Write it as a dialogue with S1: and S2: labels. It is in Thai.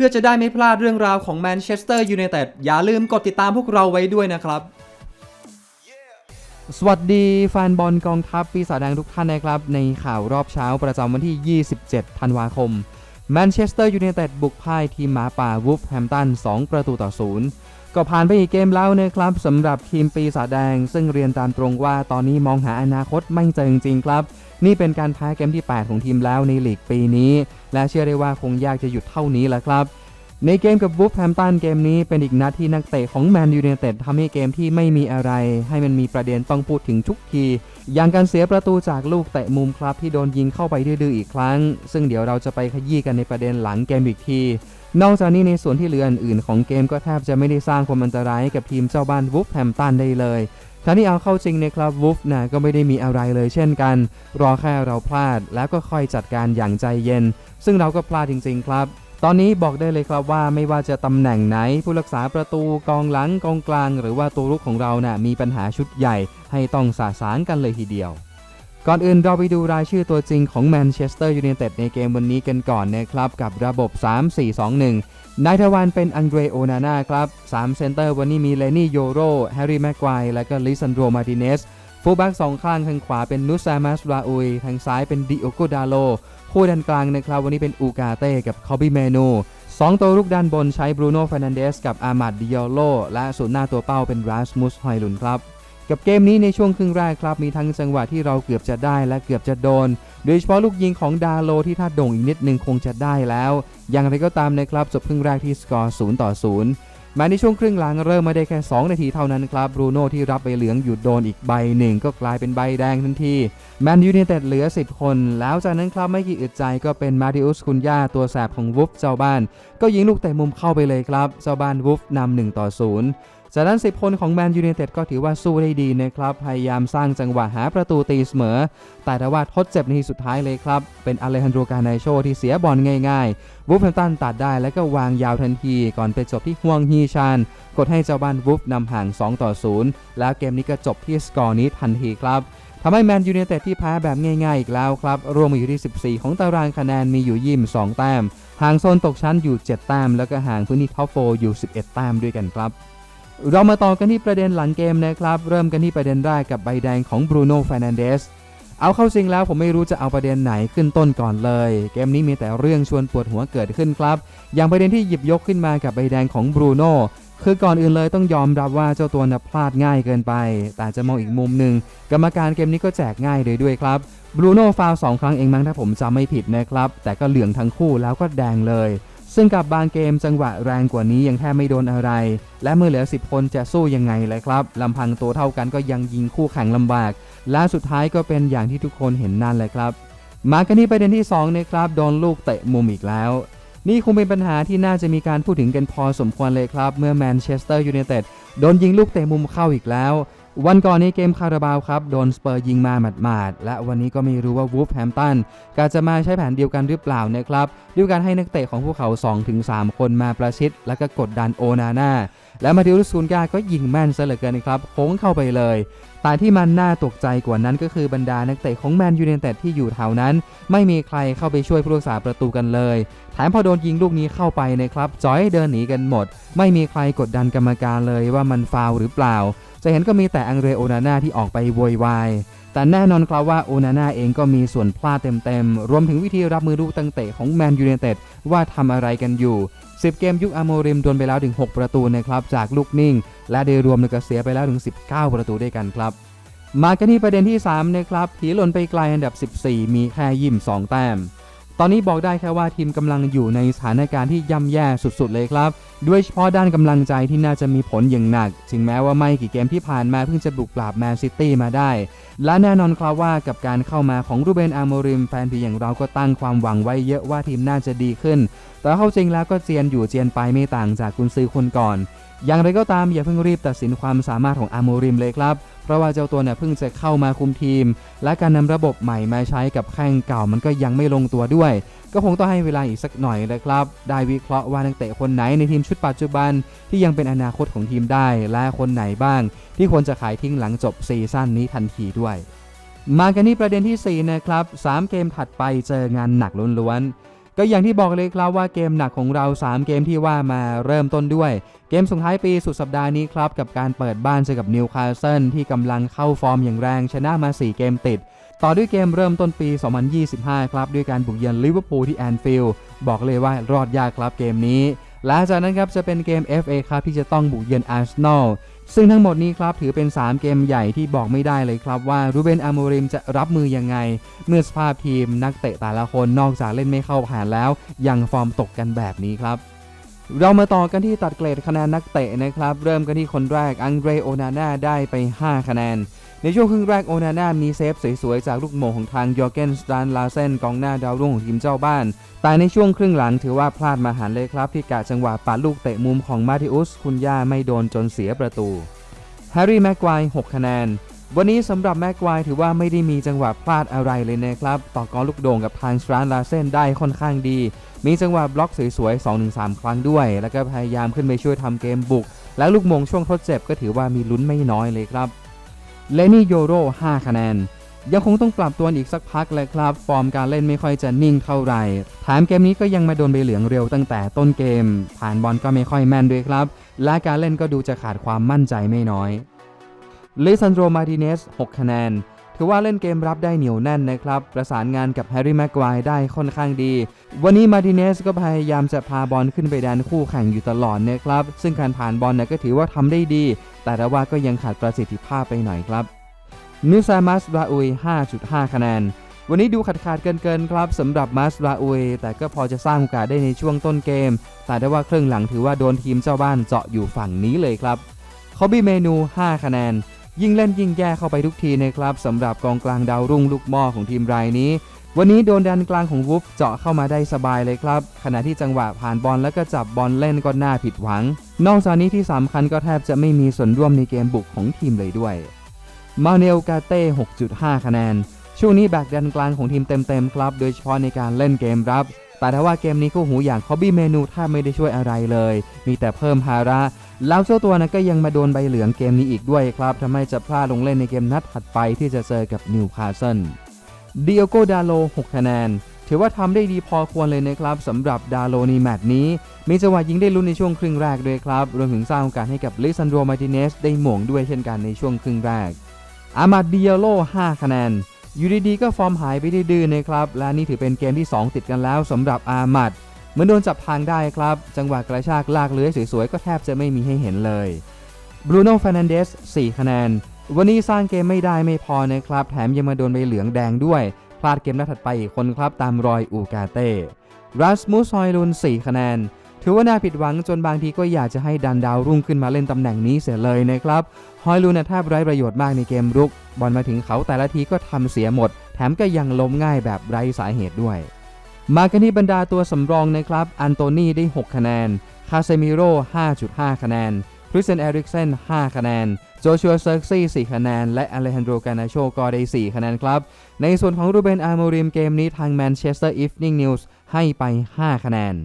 S1: พื่อจะได้ไม่พลาดเรื่องราวของแมนเชสเตอร์ยูไนเต็ดอย่าลืมกดติดตามพวกเราไว้ด้วยนะครับ สวัสดีแฟนบอลกองทัพปีศาจแดงทุกท่านนะครับ ในข่าวรอบเช้าประจำวันที่ 27 ธันวาคมแมนเชสเตอร์ยูไนเต็ดบุกพ่ายทีมหมาป่าวูฟแฮมตัน 2 ประตูต่อศูนย์ ก็ผ่านไปอีกเกมแล้วนะครับสำหรับทีมปีศาจแดง ซึ่งเรียนตามตรงว่าตอนนี้มองหาอนาคตไม่เจอจริงๆครับ นี่เป็นการแพ้เกมที่ 8 ของทีมแล้วในลีกปีนี้ และเชื่อได้ว่าคงยากจะหยุดเท่านี้แหละครับ ในเกมกับวูฟแฮมตันเกมนี้เป็นอีกนัดที่นักเตะของแมนยูไนเต็ดทำให้เกมที่ไม่มีอะไร ให้มันมีประเด็นต้องพูดถึงทุกทีอย่างการเสียประตูจากลูกเตะมุมครับที่โดนยิงเข้าไปดื้อๆอีกครั้ง ซึ่งเดี๋ยวเราจะไปขยี้กันในประเด็นหลังเกมอีกที นอกจากนี้ในส่วนที่เหลืออื่นๆของเกมก็แทบจะไม่ได้สร้างความอันตรายให้กับทีมเจ้าบ้านวูฟแฮมตันได้เลยทั้งที่เอาเข้าจริงในครับวูฟนะก็ไม่ได้มีอะไรเลยเช่นกัน รอแค่เราพลาดแล้วก็ค่อยจัดการอย่างใจเย็น ซึ่งเราก็พลาดจริงๆครับ ตอนนี้บอกได้เลยครับว่าไม่ว่าจะตำแหน่งไหน ผู้รักษาประตูกองหลังกองกลาง หรือว่าตัวรุกของเรานะ่ะมีปัญหาชุดใหญ่ ให้ต้องสาสางกันเลยทีเดียว ก่อนอื่นเราไปดูรายชื่อตัวจริงของแมนเชสเตอร์ยูไนเต็ดในเกมวันนี้กันก่อนนะครับกับระบบ 3-4-2-1 นายทวารเป็นอังเดรโอนาน่าครับ3เซนเตอร์วันนี้มีเลนี่โยโรแฮร์รี่แม็กควายและก็ลิซันโดมาติเนสฟูลแบ็กสองข้างทางขวาเป็นนุสซามัสราอุยทางซ้ายเป็นดิโอโกดาโลคู่ด้านกลางนะครับวันนี้เป็นอูกาเต้กับคอบิเมนูสองตัวลูกด้านบนใช้บรูโน่ฟ r นันเดสกับอามาดดิโอโลและส่วนหน้าตัวเป้าเป็นราสมุสฮอยลุนครับ กับเกมนี้ในช่วงครึ่งแรกครับมีทั้งจังหวะที่เราเกือบจะได้และเกือบจะโดน โดยเฉพาะลูกยิงของดาโลที่ถ้าโด่งอีกนิดนึงคงจะได้แล้ว อย่างไรก็ตามนะครับจบครึ่งแรกที่สกอร์0ต่อ0มาในช่วงครึ่งหลังเริ่มมาได้แค่ 2 นาทีเท่านั้นครับบรูโน่ที่รับใบเหลืองหยุดโดนอีกใบหนึ่งก็กลายเป็นใบแดงทันทีแมนยูไนเต็ดเหลือ 10 คน แล้วจากนั้นครับไม่กี่อึดใจก็เป็นมาดิอุสคุนยาตัวแสบของวูฟเจ้าบ้าน ก็ยิงลูกเตะมุมเข้าไปเลยครับเจ้าบ้านวูฟนำ1ต่อ0 จากนั้น 10 คนของแมนยูไนเต็ดก็ถือว่าสู้ได้ดีนะครับ พยายามสร้างจังหวะหาประตูตีเสมอ แต่ทว่าทดเจ็บในทีสุดท้ายเลยครับ เป็นอเลฮันโดรกาไนโชที่เสียบอลง่ายๆวูฟแฮมตันตัดได้แล้วก็วางยาวทันที ก่อนไปจบที่ฮวงฮีชาน กดให้เจ้าบ้านวูฟนำห่าง 2 ต่อ 0 แล้วเกมนี้ก็จบที่สกอร์นี้ทันทีครับทำให้แมนยูไนเต็ดที่แพ้แบบง่ายๆอีกแล้วครับรวมมาอยู่ที่ 14 ของตารางคะแนนมีอยู่ยิม2แต้มห่างโซนตกชั้นอยู่ 7 แต้มแล้วก็ห่างพื้นที่ท็อปโฟอยู่ 11 แต้มด้วยกันครับ เรามาต่อกันที่ประเด็นหลังเกมนะครับ เริ่มกันที่ประเด็นแรกกับใบแดงของบรูโน่ฟ r นันเดสเอาเข้าจริงแล้วผมไม่รู้จะเอาประเด็นไหนขึ้นต้นก่อนเลย เกมนี้มีแต่เรื่องชวนปวดหัวเกิดขึ้นครับ อย่างประเด็นที่หยิบยกขึ้นมากับใบแดงของบรูโน่คือก่อนอื่นเลยต้องยอมรับว่าเจ้าตัวน่ะพลาดง่ายเกินไป แต่จะมองอีกมุมหนึ่งกรรมการเกมนี้ก็แจกง่ายเลยด้วยครับบรูโน่ฟาวสองครั้งเองมั้งถ้าผมจำไม่ผิดนะครับ แต่ก็เหลืองทั้งคู่แล้วก็แดงเลย ซึ่งกับบางเกมจังหวะแรงกว่านี้ยังแทบไม่โดนอะไร และเมื่อเหลือ 10 คนจะสู้ยังไงเลยครับลำพังตัวเท่ากันก็ยังยิงคู่แข่งลำบาก และสุดท้ายก็เป็นอย่างที่ทุกคนเห็นนั่นเลยครับ มากันที่ประเด็นที่2นะครับโดนลูกเตะมุมอีกแล้วนี่คงเป็นปัญหาที่น่าจะมีการพูดถึงกันพอสมควรเลยครับ เมื่อแมนเชสเตอร์ยูไนเต็ดโดนยิงลูกเตะมุมเข้าอีกแล้ว วันก่อนในเกมคาราบาวครับ โดนสเปอร์ยิงมาหมาดๆ และวันนี้ก็ไม่รู้ว่าวูฟแฮมตันกาจะมาใช้แผนเดียวกันหรือเปล่านะครับ ด้วยการให้นักเตะของพวกเขา 2-3 คนมาประชิด และก็กดดันโอนาน่าและมาดิอุสซูนกาก็ยิงแม่นซะเหลือเกินครับโค้งเข้าไปเลย แต่ที่มันน่าตกใจกว่านั้นก็คือบรรดานักเตะของแมนยูเนเต็ดที่อยู่แถวนั้น ไม่มีใครเข้าไปช่วยผู้รักษาประตูกันเลย แถมพอโดนยิงลูกนี้เข้าไปนะครับจอยเดินหนีกันหมด ไม่มีใครกดดันกรรมการเลยว่ามันฟาวหรือเปล่า จะเห็นก็มีแต่อังเรโอนาน่าที่ออกไปโวยวาย แต่แน่นอนครับว่าโอนาน่าเองก็มีส่วนพลาดเต็มๆ รวมถึงวิธีรับมือลูกตั้งเตะของแมนยูเนเต็ดว่าทำอะไรกันอยู่ 10 เกมยุคอาโมริมโดนไปแล้วถึง 6 ประตูนะครับจากลูกนิ่ง และโดยรวมเลยก็เสียไปแล้วถึง 19 ประตูด้วยกันครับ มากันที่ประเด็นที่3นะครับผีหล่นไปไกลอันดับ 14 มีแค่ยิม2 แต้ม ตอนนี้บอกได้แค่ว่าทีมกำลังอยู่ในสถานการณ์ที่ย่ำแย่สุดๆเลยครับ ด้วยเฉพาะด้านกำลังใจที่น่าจะมีผลอย่างหนัก ถึงแม้ว่าไม่กี่เกมที่ผ่านมาเพิ่งจะบุกปราบแมนซิตี้มาได้ และแน่นอนครับว่ากับการเข้ามาของรูเบนอาโมริมแฟนพีอย่างเราก็ตั้งความหวังไว้เยอะว่าทีมน่าจะดีขึ้นแต่เข้าจริงแล้วก็เจียนอยู่เจียนไปไม่ต่างจากกุนซือคนก่อน อย่างไรก็ตามอย่าเพิ่งรีบตัดสินความสามารถของอาโมริมเลยครับ เพราะว่าเจ้าตัวเนี่ยเพิ่งจะเข้ามาคุมทีม และการนำระบบใหม่มาใช้กับแข้งเก่ามันก็ยังไม่ลงตัวด้วย ก็คงต้องให้เวลาอีกสักหน่อยเลยครับ ได้วิเคราะห์ว่านักเตะคนไหนในทีมชุดปัจจุบัน ที่ยังเป็นอนาคตของทีมได้และคนไหนบ้าง ที่ควรจะขายทิ้งหลังจบซีซั่นนี้ทันทีด้วยมากันที่ประเด็นที่ 4 นะครับ 3 เกมถัดไปเจองานหนักล้วนๆ ก็อย่างที่บอกเลยครับว่าเกมหนักของเรา 3 เกมที่ว่ามาเริ่มต้นด้วย เกมส่งท้ายปีสุดสัปดาห์นี้ครับ กับการเปิดบ้านเจอกับนิวคาสเซิลที่กำลังเข้าฟอร์มอย่างแรงชนะมา 4 เกมติด ต่อด้วยเกมเริ่มต้นปี 2025 ครับ ด้วยการบุกเยือนลิเวอร์พูลที่แอนฟิลด์บอกเลยว่ารอดยากครับเกมนี้ หลังจากนั้นครับจะเป็นเกม FA ครับที่จะต้องบุกเยือนอาร์เซนอลซึ่งทั้งหมดนี้ครับถือเป็น 3 เกมใหญ่ที่บอกไม่ได้เลยครับว่ารูเบนอาโมริมจะรับมือยังไง เมื่อสภาพทีมนักเตะแต่ละคนนอกจากเล่นไม่เข้าผ่านแล้ว ยังฟอร์มตกกันแบบนี้ครับเรามาต่อกันที่ตัดเกรดคะแนนนักเตะนะครับ เริ่มกันที่คนแรกอังเดรโอนาน่าได้ไป 5 คะแนน ในช่วงครึ่งแรกโอนาน่ามีเซฟสวยๆ จากลูกโมงของทางยอร์เกนสตานลาเซนกองหน้าดาวรุ่งของทีมเจ้าบ้าน แต่ในช่วงครึ่งหลังถือว่าพลาดมาหันเลยครับ ที่กะจังหวะปาดลูกเตะมุมของมาติอุสคุณย่าไม่โดนจนเสียประตูแฮร์รี่แม็กควาย6คะแนน วันนี้สำหรับแม็กควายถือว่าไม่ได้มีจังหวะพลาดอะไรเลยนะครับต่อกอลูกโด่งกับทางสตรานลาเซนได้ค่อนข้างดี มีจังหวะบล็อกสวยๆ 2-3 ครั้งด้วย แล้วก็พยายามขึ้นไปช่วยทำเกมบุก แล้วลูกมงช่วงทดเจ็บก็ถือว่ามีลุ้นไม่น้อยเลยครับ เลนี่โยโร่5คะแนน ยังคงต้องปรับตัวอีกสักพักเลยครับ ฟอร์มการเล่นไม่ค่อยจะนิ่งเท่าไหร่แถมเกมนี้ก็ยังมาโดนใบเหลืองเร็วตั้งแต่ต้นเกม ผ่านบอลก็ไม่ค่อยแม่นด้วยครับ และการเล่นก็ดูจะขาดความมั่นใจไม่น้อยเลซันโดมาร์ติเนส 6 คะแนน ถือว่าเล่นเกมรับได้เหนียวแน่นนะครับ ประสานงานกับแฮร์รี่แม็กควายได้ค่อนข้างดี วันนี้มาติเนสก็พยายามจะพาบอลขึ้นไปแดนคู่แข่งอยู่ตลอดนะครับ ซึ่งการผ่านบอลเนี่ยก็ถือว่าทำได้ดี แต่ว่าก็ยังขาดประสิทธิภาพไปหน่อยครับนิวซามัสราอุย 5.5 คะแนน วันนี้ดูขาดขาดเกินเกินๆครับสำหรับมัสราอุย แต่ก็พอจะสร้างโอกาสได้ในช่วงต้นเกม แต่ได้ว่าครึ่งหลังถือว่าโดนทีมเจ้าบ้านเจาะอยู่ฝั่งนี้เลยครับคอบี้เมนู 5 คะแนน ยิ่งเล่นยิ่งแย่เข้าไปทุกทีนะครับสำหรับกองกลางดาวรุ่งลูกหม่อของทีมรายนี้ วันนี้โดนดันกลางของวูฟเจาะเข้ามาได้สบายเลยครับ ขณะที่จังหวะผ่านบอลแล้วก็จับบอลเล่นก็น่าผิดหวัง นอกจากนี้ที่สำคัญก็แทบจะไม่มีส่วนร่วมในเกมบุกของทีมเลยด้วย มาเนลกาเต้ 6.5 คะแนน ช่วงนี้แบกดันกลางของทีมเต็มๆครับ โดยเฉพาะในการเล่นเกมรับ แต่ถ้าว่าเกมนี้คู่หูอย่างคอบบี้เมนูถ้าไม่ได้ช่วยอะไรเลย มีแต่เพิ่มภาระแล้วเจ้าตัวนั้นก็ยังมาโดนใบเหลืองเกมนี้อีกด้วยครับทำให้จะพลาดลงเล่นในเกมนัดถัดไปที่จะเจอกับนิวคาสเซิลดิโอโกดาโล 6 คะแนน ถือว่าทำได้ดีพอควรเลยนะครับสำหรับดาโลในแมตช์นี้ มีจังหวะยิงได้ลุ้นในช่วงครึ่งแรกด้วยครับ รวมถึงสร้างโอกาสให้กับลิซันโดมาติเนสได้หม่งด้วยเช่นกันในช่วงครึ่งแรกอามาดิเอโล 5 คะแนน อยู่ดีๆก็ฟอร์มหายไปดื้อๆนะครับ และนี่ถือเป็นเกมที่ 2 ติดกันแล้วสำหรับอามัดเหมือนโดนจับทางได้ครับ จังหวะกระชากลากเลื้อยสวยๆ ก็แทบจะไม่มีให้เห็นเลยบรูโน่ฟ r นันเดส4คะแนน วันนี้สร้างเกมไม่ได้ไม่พอนะครับ แถมยังมาโดนใบเหลืองแดงด้วย พลาดเกมนัดถัดไปอีกคนครับตามรอยอูกาเต้รัสมุสฮอยลุน4คะแนน ถือว่าน่าผิดหวังจนบางทีก็อยากจะให้ดันดาวรุ่งขึ้นมาเล่นตำแหน่งนี้เสียเลยนะครับ ฮอยลูนแทบไร้ประโยชน์มากในเกมรุก บอลมาถึงเขาแต่ละทีก็ทำเสียหมด แถมก็ยังล้มง่ายแบบไร้สาเหตุด้วย มากันที่บรรดาตัวสำรองนะครับ อันโตนีได้ 6 คะแนน คาเซมิโร่ 5.5 คะแนนคริสเซนเอริกเซน 5 คะแนน โจชัวเซิร์กซี่ 4 คะแนน และอเลฮันโดกานาโชก็ได้ 4 คะแนนครับ ในส่วนของรูเบนอาร์โมริมเกมนี้ทางแมนเชสเตอร์อีฟนิ่งนิวส์ให้ไป 5 คะแนน